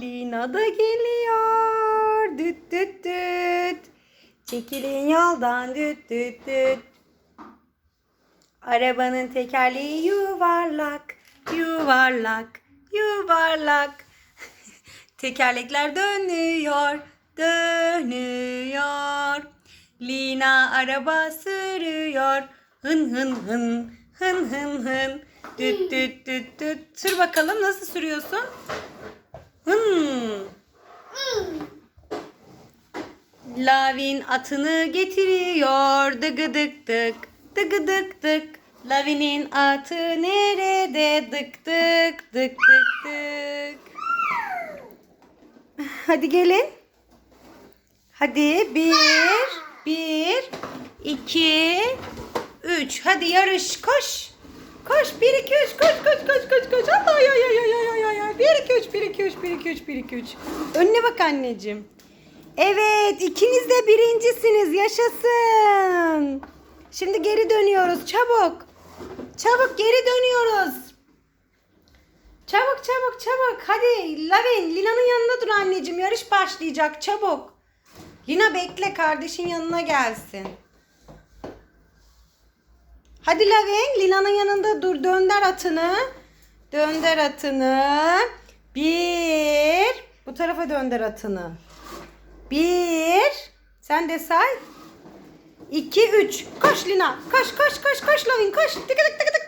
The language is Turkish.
Lina da geliyor. Düt düt düt. Çekilin yoldan düt düt düt. Arabanın tekerleği yuvarlak, yuvarlak, yuvarlak. Tekerlekler dönüyor, dönüyor. Lina araba sürüyor. Hın hın hın, hın hın hın. Düt düt düt düt. Sür bakalım nasıl sürüyorsun? Hın. Lavin atını getiriyor. Dıgıdık dık. Dıgıdık dık. Lavin'in atı nerede? Dık dık dık dık dık. Hadi gelin. Hadi bir, bir, iki, üç. Hadi yarış koş. Koş bir iki üç koş koş koş koş koş. Ay ay ay ay ay ay ay ay. Bir iki üç bir iki üç bir iki üç bir iki üç. Önüne bak anneciğim. Evet ikiniz de birincisiniz yaşasın. Şimdi geri dönüyoruz çabuk. Çabuk geri dönüyoruz. Çabuk çabuk çabuk. Hadi Lavin Lina'nın yanında dur anneciğim. Yarış başlayacak çabuk. Lina bekle kardeşin yanına gelsin. Hadi Lavin Lina'nın yanında dur. Dönder atını. Dönder atını. Bir. Bu tarafa dönder atını. Bir. Sen de say. İki, üç. Koş Lina. Koş koş koş koş Lavin koş. Tık tık tık